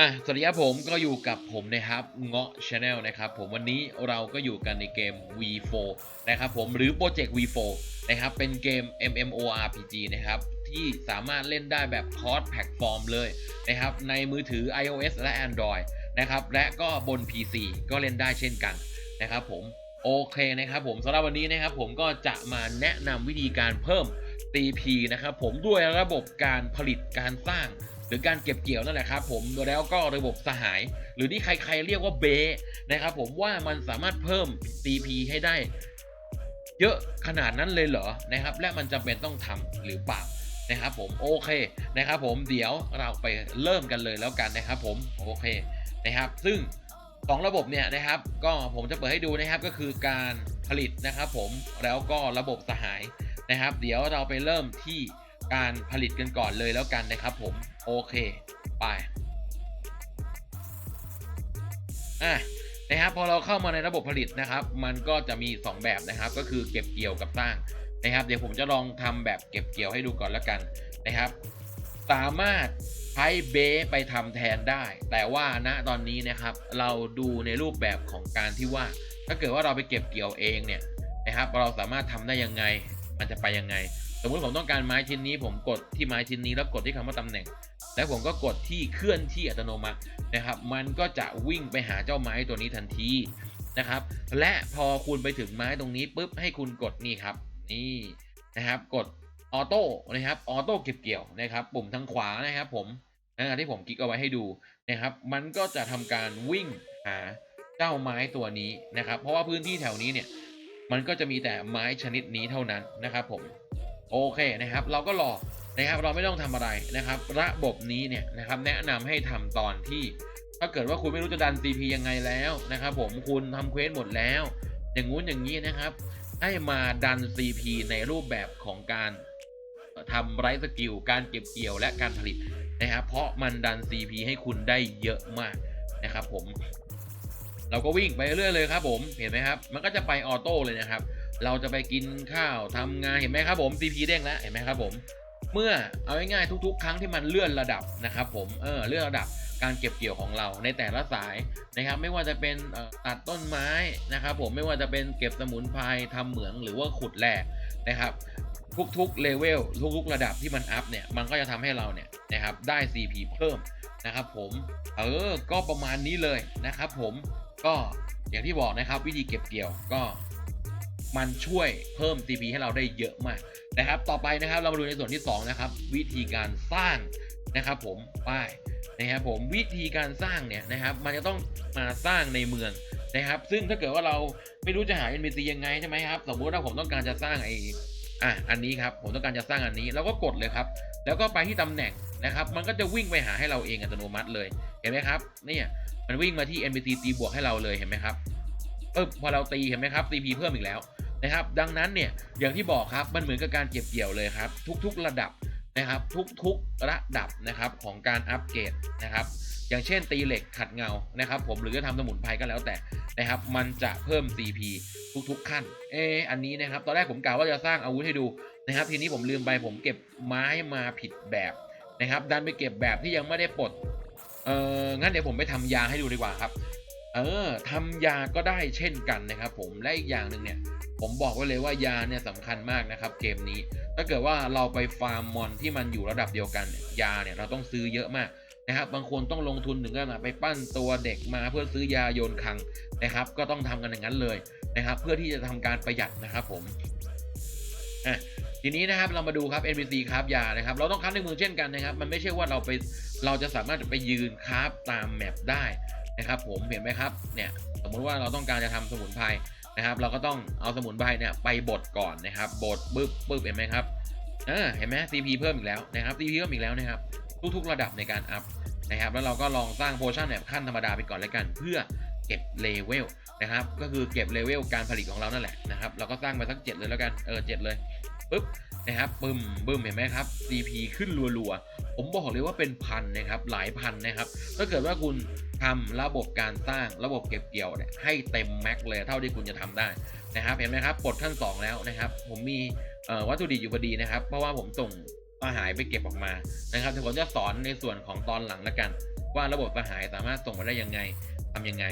อะสวัสดีครับผมก็อยู่กับผมนะครับเงาะ Channel นะครับผมวันนี้เราก็อยู่กันในเกม V4 นะครับผมหรือโปรเจกต์ V4 นะครับเป็นเกม MMORPG นะครับที่สามารถเล่นได้แบบ cross platform เลยนะครับในมือถือ iOS และ Android นะครับและก็บน PC ก็เล่นได้เช่นกันนะครับผมโอเคนะครับผมสำหรับวันนี้นะครับผมก็จะมาแนะนำวิธีการเพิ่ม TP นะครับผมด้วยระบบการผลิตการสร้าง หรือการเก็บเกี่ยวนั่นแหละครับผมแล้วก็ระบบสหาย หรือที่ใครๆเรียกว่าเบนะครับผมว่ามันสามารถเพิ่ม TP ให้ได้ เยอะขนาดนั้นเลยเหรอนะครับ และมันจำเป็นต้องทำหรือเปล่านะครับผมโอเคนะครับผมเดี๋ยวเราไปเริ่มกันเลยแล้วกันนะครับผมโอเคนะครับ ซึ่งสองระบบเนี่ยนะครับ ก็ผมจะเปิดให้ดูนะครับก็คือการผลิตนะครับผมแล้วก็ระบบสหายนะครับ เดี๋ยวเราไปเริ่มที่ การผลิตกันก่อนเลยแล้วกันนะครับผม โอเค ไปอะนะครับพอเราเข้ามาในระบบผลิตนะครับ มันก็จะมี 2 แบบนะครับ ก็คือเก็บเกี่ยวกับสร้างนะครับ เดี๋ยวผมจะลองทำแบบเก็บเกี่ยวให้ดูก่อนแล้วกันนะครับ สามารถใช้เบสไปทำแทนได้ แต่ว่าณตอนนี้นะครับ เราดูในรูปแบบของการที่ว่า ถ้าเกิดว่าเราไปเก็บเกี่ยวเองเนี่ยนะครับ เราสามารถทำได้ยังไง มันจะไปยังไง สมมุติผมต้องการไม้ชิ้นนี้ ผมกดที่ไม้ชิ้นนี้แล้วกดที่คำว่าตำแหน่ง แล้วผมก็กดที่เคลื่อนที่อัตโนมัตินะครับ มันก็จะวิ่งไปหาเจ้าไม้ตัวนี้ทันทีนะครับ และพอคุณไปถึงไม้ตรงนี้ปุ๊บให้คุณกดนี่ครับ นี่นะครับ กดออโต้นะครับออโต้เก็บเกี่ยวนะครับ ปุ่มทางขวานะครับผมนะที่ผมคลิกเอาไว้ให้ดูนะครับ มันก็จะทำการวิ่งหาเจ้าไม้ตัวนี้นะครับ เพราะว่าพื้นที่แถวนี้เนี่ยมันก็จะมีแต่ไม้ชนิดนี้เท่านั้นนะครับผม โอเคนะครับ เราก็รอนะครับเราไม่ต้องทำอะไรนะครับ ระบบนี้เนี่ยนะครับแนะนำให้ทำตอนที่ ถ้าเกิดว่าคุณไม่รู้จะดัน CP ยังไงแล้วนะครับ ผมคุณทำเควสหมดแล้ว อย่างงู้นอย่างนี้นะครับ ให้มาดัน CP ในรูปแบบของการทำไรสกิลการเก็บเกี่ยวและการผลิตนะครับ เพราะมันดัน CP ให้คุณได้เยอะมากนะครับ ผม เราก็วิ่งไปเรื่อยเลยครับ ผมเห็นไหมครับ มันก็จะไปออโต้เลยนะครับ เราจะไปกินข้าวทำงานเห็นไหมครับผม CP เด้งแล้วเห็นไหมครับผม เมื่อเอาง่ายๆทุก ๆ ครั้งที่มันเลื่อนระดับนะครับผมเออเลื่อนระดับการเก็บเกี่ยวของเราในแต่ละสายนะครับ ไม่ว่าจะเป็นตัดต้นไม้นะครับ ผมไม่ว่าจะเป็นเก็บสมุนไพรทำเหมืองหรือว่าขุดแร่นะครับ ทุกๆเลเวลทุกๆระดับที่มันอัพเนี่ยมันก็จะทำให้เราเนี่ยนะครับได้ CP เพิ่มนะครับผมเออก็ประมาณนี้เลยนะครับ ผมก็อย่างที่บอกนะครับวิธีเก็บเกี่ยวก็ มันช่วยเพิ่ม CP ให้เราได้เยอะมากนะครับ ต่อไปนะครับเรามาดูในส่วนที่ 2 นะครับ วิธีการสร้างนะครับผมป้ายนะครับผมวิธีการสร้างเนี่ยนะครับ มันจะต้องมาสร้างในเมืองนะครับ ซึ่งถ้าเกิดว่าเราไม่รู้จะหา NPC ยังไงใช่ไหมครับ สมมุติว่าผมต้องการจะสร้างไออะอันนี้ครับผมต้องการจะสร้างอันนี้เราก็กดเลยครับ แล้วก็ไปที่ตำแหน่งนะครับ มันก็จะวิ่งไปหาให้เราเองอัตโนมัติเลยเห็นไหมครับเนี่ยมันวิ่งมาที่ NPC ตีบวกให้เราเลยเห็นไหมครับเออพอเราตีเห็นไหมครับ CP เพิ่มอีกแล้ว นะครับ ดังนั้นเนี่ยอย่างที่บอกครับมันเหมือนกับการเก็บเกี่ยวเลยครับ ทุกๆระดับนะครับ ทุกๆระดับนะครับของการอัปเกรดนะครับอย่างเช่นตีเหล็กขัดเงานะครับ ผมหรือจะทำสมุนไพรก็แล้วแต่นะครับ มันจะเพิ่ม CP ทุกๆขั้นเอออันนี้นะครับ ตอนแรกผมกล่าวว่าจะสร้างอาวุธให้ดูนะครับ ทีนี้ผมลืมไปผมเก็บไม้มาผิดแบบนะครับ ดันไปเก็บแบบที่ยังไม่ได้ปลดเอองั้นเดี๋ยวผมไปทำยาให้ดูดีกว่าครับ เออทำยาก็ได้เช่นกันนะครับ ผมและอีกอย่างหนึ่งเนี่ย ผมบอกไว้เลยว่ายาเนี่ยสำคัญมากนะครับเกมนี้ ถ้าเกิดว่าเราไปฟาร์มมอนที่มันอยู่ระดับเดียวกันยาเนี่ยเราต้องซื้อเยอะมากนะครับบางคนต้องลงทุนถึงขนาดไปปั้นตัวเด็กมาเพื่อซื้อยาโยนคังนะครับ ก็ต้องทำกันอย่างนั้นเลยนะครับ เพื่อที่จะทำการประหยัดนะครับผมอะทีนี้นะครับเรามาดูครับ NPC ครับยานะครับ เราต้องคับในมือเช่นกันนะครับ มันไม่ใช่ว่าเราไปเราจะสามารถไปยืนคราฟตามแมปได้นะครับ ผมเห็นไหมครับเนี่ยสมมติว่าเราต้องการจะทำสมุนไพร นะครับ เราก็ต้องเอาสมุนไพรเนี่ยไปบดก่อนนะครับบดปึ๊บปึ๊บเห็นไหมครับเออเห็นไหม CP เพิ่มอีกแล้วนะครับ CP เพิ่มอีกแล้วนะครับ ทุกๆระดับในการอัพนะครับ แล้วเราก็ลองสร้างโพชั่นแบบขั้นธรรมดาไปก่อนแล้วกัน เพื่อเก็บเลเวลนะครับ ก็คือเก็บเลเวลการผลิตของเรานั่นแหละนะครับ เราก็สร้างไปสักเจ็ดเลยแล้วกัน เออเจ็ดเลย ปึ๊บ นะครับปึ้มบึ้มเห็นไหมครับ CP ขึ้นรัวๆ ผมบอกเลยว่าเป็นพันนะครับหลายพันนะครับถ้าเกิดว่าคุณทำระบบการสร้างระบบเก็บเกี่ยวเนี่ยให้เต็มแม็กเลยเท่าที่คุณจะทำได้นะครับเห็นไหมครับปลดขั้น 2 แล้วนะครับ ผมมีวัตถุดิบอยู่พอดีนะครับ เพราะว่าผมส่งอาหารไปเก็บออกมานะครับเดี๋ยวผมจะสอนในส่วนของตอนหลังแล้วกัน ว่าระบบสหายสามารถส่งมาได้ยังไงทำยังไง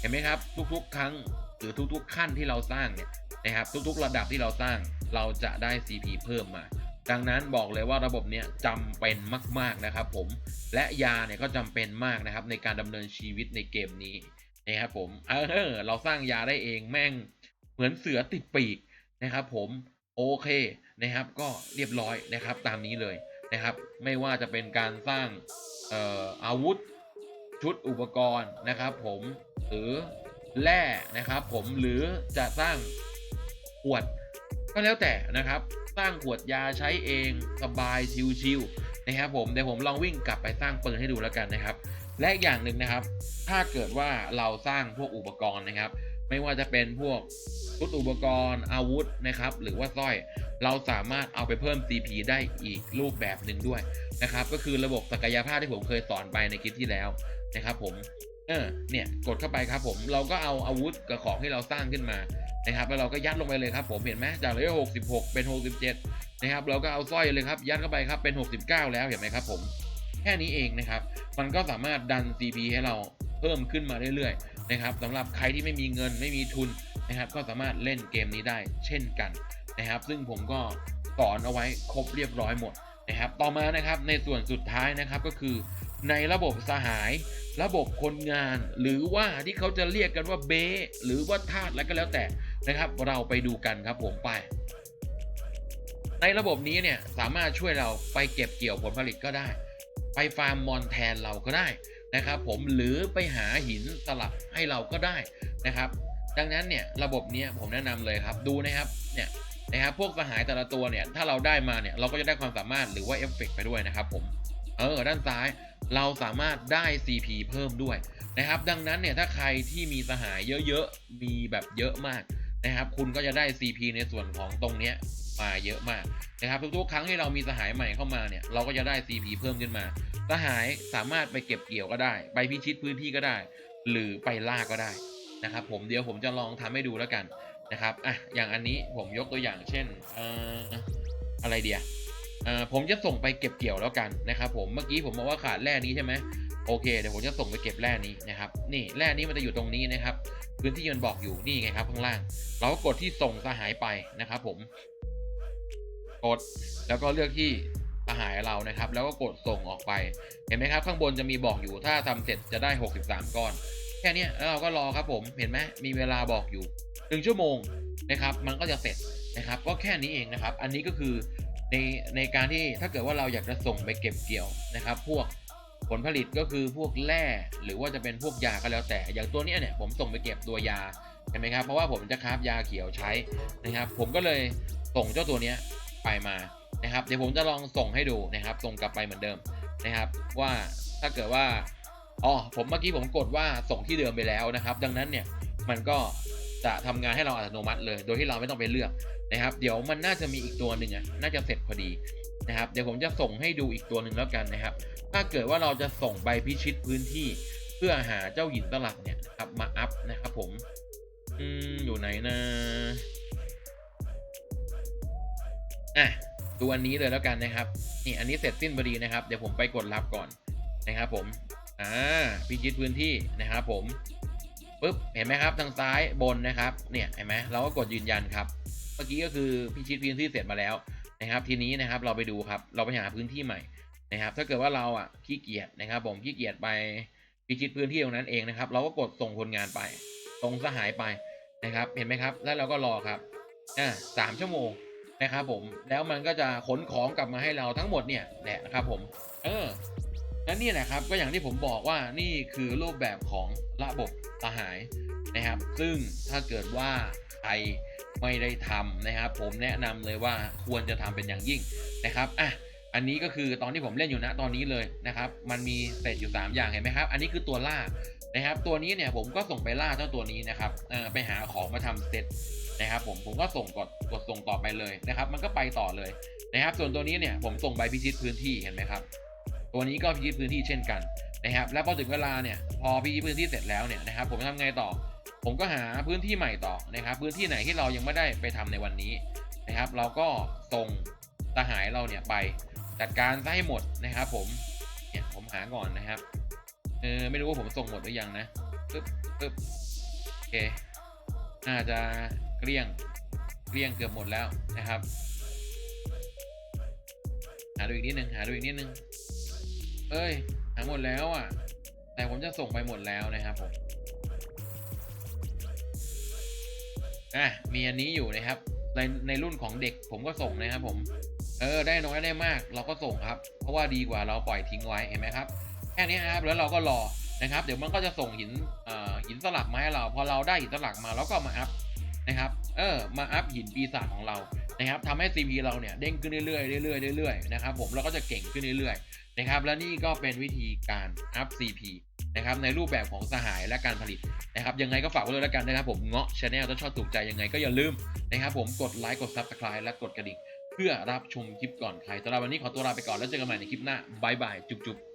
เห็นไหมครับ ทุกๆ ครั้งหรือทุกๆขั้นที่เราสร้างเนี่ย นะครับทุกๆ ระดับที่เราสร้างเราจะได้ CP เพิ่มมา ดังนั้นบอกเลยว่าระบบเนี้ยจำเป็นมาก ๆนะครับผมและยาเนี่ยก็จำเป็นมากนะครับในการดำเนินชีวิตในเกมนี้นะครับผมเออเราสร้างยาได้เองแม่งเหมือนเสือติดปีกนะครับผมโอเคนะครับก็เรียบร้อยนะครับตามนี้เลยนะครับ ไม่ว่าจะเป็นการสร้างเอ่ออาวุธชุดอุปกรณ์นะครับผมหรือแร่นะครับผมหรือจะสร้าง ขวด ก็แล้วแต่นะครับ สร้างขวดยาใช้เองสบายชิวๆนะครับผมเดี๋ยวผมลองวิ่งกลับไปสร้างปืนให้ดูแล้วกันนะครับ และอย่างหนึ่งนะครับ ถ้าเกิดว่าเราสร้างพวกอุปกรณ์นะครับ ไม่ว่าจะเป็นพวกชุดอุปกรณ์อาวุธนะครับ หรือว่าสร้อยเราสามารถเอาไปเพิ่ม CP ได้อีกรูปแบบหนึ่งด้วยนะครับ ก็คือระบบศักยภาพที่ผมเคยสอนไปในคลิปที่แล้วนะครับผมเออเนี่ยกดเข้าไปครับผมเราก็เอาอาวุธกับของที่เราสร้างขึ้นมา นะครับแล้วเราก็ยัดลงไปเลยครับผมเห็นไหมจากเลเวล66 เป็น 67 นะครับเราก็เอาสร้อยเลยครับยัดเข้าไปครับเป็น 69 แล้วเห็นไหมครับผมแค่นี้เองนะครับ มันก็สามารถดัน CP ให้เราเพิ่มขึ้นมาเรื่อยๆนะครับสำหรับใครที่ไม่มีเงินไม่มีทุนนะครับ ก็สามารถเล่นเกมนี้ได้เช่นกันนะครับ ซึ่งผมก็สอนเอาไว้ครบเรียบร้อยหมดนะครับ ต่อมานะครับในส่วนสุดท้ายนะครับก็คือในระบบสหาย ระบบคนงาน หรือว่าที่เขาจะเรียกกันว่าเบสหรือว่าทาสแล้วก็แล้วแต่ นะครับ เราไปดูกันครับผมไป ในระบบนี้เนี่ยสามารถช่วยเราไปเก็บเกี่ยวผลผลิตก็ได้ ไปฟาร์มมอนแทนเราก็ได้นะครับ ผมหรือไปหาหินสลับให้เราก็ได้นะครับ ดังนั้นเนี่ยระบบเนี้ยผมแนะนำเลยครับดูนะครับเนี่ยนะครับพวกสหายแต่ละตัวเนี่ยถ้าเราได้มาเนี่ยเราก็จะได้ความสามารถหรือว่าเอฟเฟกต์ไปด้วยนะครับผมเออด้านซ้ายเราสามารถได้ CP เพิ่มด้วยนะครับ ดังนั้นเนี่ยถ้าใครที่มีสหายเยอะๆ มีแบบเยอะมาก นะครับ คุณก็จะได้ CP ในส่วนของตรงเนี้ยมาเยอะมากนะครับ ทุกๆ ครั้งที่เรามีสหายใหม่เข้ามาเนี่ย เราก็จะได้ CP เพิ่มขึ้นมา สหายสามารถไปเก็บเกี่ยวก็ได้ ไปพิชิตพื้นที่ก็ได้ หรือไปล่าก็ได้นะครับผมเดี๋ยวผมจะลองทำให้ดูแล้วกันนะครับอะอย่างอันนี้ผมยกตัวอย่างเช่นเอ่ออะไรเดียเอ่อผมจะส่งไปเก็บเกี่ยวแล้วกันนะครับผมเมื่อกี้ผมบอกว่าขาดแร่นี้ใช่ไหม โอเคเดี๋ยวผมจะส่งไปเก็บแร่นี้นะครับ นี่แร่นี้มันจะอยู่ตรงนี้นะครับ พื้นที่มันบอกอยู่นี่ไงครับข้างล่าง เราก็กดที่ส่งสหายไปนะครับ ผม กดแล้วก็เลือกที่สหายเรานะครับ แล้วก็กดส่งออกไป เห็นไหมครับ ข้างบนจะมีบอกอยู่ถ้าทำเสร็จจะได้ 63 ก้อน แค่นี้แล้วเราก็รอครับผมเห็นไหมมีเวลาบอกอยู่หนึ่งชั่วโมงนะครับ มันก็จะเสร็จนะครับ ก็แค่นี้เองนะครับ อันนี้ก็คือในในการที่ถ้าเกิดว่าเราอยากจะส่งไปเก็บเกี่ยวนะครับ พวก ลผลิตก็คือพวกแร่หรือว่าจะเป็นพวกยาก็แล้วแต่ อย่างตัวนี้เนี่ยผมส่งไปเก็บตัวยาเห็นไหมครับเพราะว่าผมจะคราฟยาเขียวใช้นะครับ ผมก็เลยส่งเจ้าตัวนี้ไปมานะครับเดี๋ยวผมจะลองส่งให้ดูนะครับ ส่งกลับไปเหมือนเดิมนะครับ ว่าถ้าเกิดว่าอ๋อผมเมื่อกี้ผมกดว่าส่งที่เดิมไปแล้วนะครับ ดังนั้นเนี่ยมันก็จะทำงานให้เราอัตโนมัติเลย โดยที่เราไม่ต้องไปเลือกนะครับ เดี๋ยวมันน่าจะมีอีกตัวหนึ่งอะน่าจะเสร็จพอดี นะครับ เดี๋ยวผมจะส่งให้ดูอีกตัวหนึ่งแล้วกันนะครับ ถ้าเกิดว่าเราจะส่งไปพิชิตพื้นที่เพื่อหาเจ้าหินตลับเนี่ยครับมาอัพนะครับผมอืมอยู่ไหนนะอะดูอันนี้เลยแล้วกันนะครับนี่อันนี้เสร็จสิ้นพอดีนะครับ เดี๋ยวผมไปกดรับก่อนนะครับ ผมอ่าพิชิตพื้นที่นะครับผมปุ๊บเห็นไหมครับทางซ้ายบนนะครับ เนี่ยเห็นไหมเราก็กดยืนยันครับ เมื่อกี้ก็คือพิชิตพื้นที่เสร็จมาแล้ว นะครับ ทีนี้นะครับเราไปดูครับ เราไปหาพื้นที่ใหม่นะครับ ถ้าเกิดว่าเราอะขี้เกียจนะครับ ผมขี้เกียจไปพิชิตพื้นที่ตรงนั้นเองนะครับ เราก็กดส่งคนงานไปส่งสหายไปนะครับ เห็นไหมครับ แล้วเราก็รอครับอ่าสามชั่วโมงนะครับผมแล้วมันก็จะขนของกลับมาให้เราทั้งหมดเนี่ยแหละนะครับผม เออและนี่แหละครับก็อย่างที่ผมบอกว่านี่คือรูปแบบของระบบสหายนะครับ ซึ่งถ้าเกิดว่าใคร ไม่ได้ทำนะครับ ผมแนะนำเลยว่าควรจะทำเป็นอย่างยิ่งนะครับอะอันนี้ก็คือตอนที่ผมเล่นอยู่นะตอนนี้เลยนะครับ มันมีเศษอยู่ 3 อย่างเห็นไหมครับ อันนี้คือตัวล่านะครับ ตัวนี้เนี่ยผมก็ส่งไปล่าเจ้าตัวนี้นะครับเออไปหาของมาทำเซตนะครับ ผมผมก็ส่งกดกดส่งต่อไปเลยนะครับ มันก็ไปต่อเลยนะครับ ส่วนตัวนี้เนี่ยผมส่งใบพิชิตพื้นที่เห็นไหมครับ ตัวนี้ก็พิชิตพื้นที่เช่นกันนะครับ แล้วพอถึงเวลาเนี่ยพอพิชิตพื้นที่เสร็จแล้วเนี่ยนะครับ ผมทำไงต่อ ผมก็หาพื้นที่ใหม่ต่อนะครับ พื้นที่ไหนที่เรายังไม่ได้ไปทำในวันนี้นะครับ เราก็ส่งสหายเราเนี่ยไปจัดการซะให้หมดนะครับ ผมเนี่ยผมหาก่อนนะครับเออไม่รู้ว่าผมส่งหมดหรือยังนะปึ๊บปึ๊บโอเคน่าจะเกลี้ยงเกลี้ยงเกือบหมดแล้วนะครับ หาดูอีกนิดนึงหาดูอีกนิดนึงเอ้ยหาหมดแล้วอะ แต่ผมจะส่งไปหมดแล้วนะครับผม อะมีอันนี้อยู่นะครับ ในในรุ่นของเด็กผมก็ส่งนะครับผม เออได้น้อยได้มาก เราก็ส่งครับ เพราะว่าดีกว่าเราปล่อยทิ้งไว้เห็นไหมครับแค่นี้ครับแล้วเราก็รอนะครับ เดี๋ยวมันก็จะส่งหินอ่อหินสลักมาให้เราพอเราได้หินสลักมาเราก็มาอัพนะครับ เออมาอัพหินปีศาจของเรานะครับทำให้ CP เราเนี่ยเด้งขึ้นเรื่อยๆเรื่อยๆเรื่อยๆนะครับผมเราก็จะเก่งขึ้นเรื่อยๆนะครับ และนี่ก็เป็นวิธีการอัพ CP นะครับในรูปแบบของสหายและการผลิตนะครับยังไงก็ฝากไว้เลยแล้วกันนะครับผมเงาะชาแนลถ้าชอบถูกใจยังไงก็อย่าลืมนะครับผมกดไลค์กดซับสไคร b e และกดกระดิ่ง เพื่อรับชมคลิปก่อนใครสำหรับวันนี้ขอตัวลาไปก่อนแล้วเจอกันใหม่ในคลิปหน้าบายบายจุ๊บๆ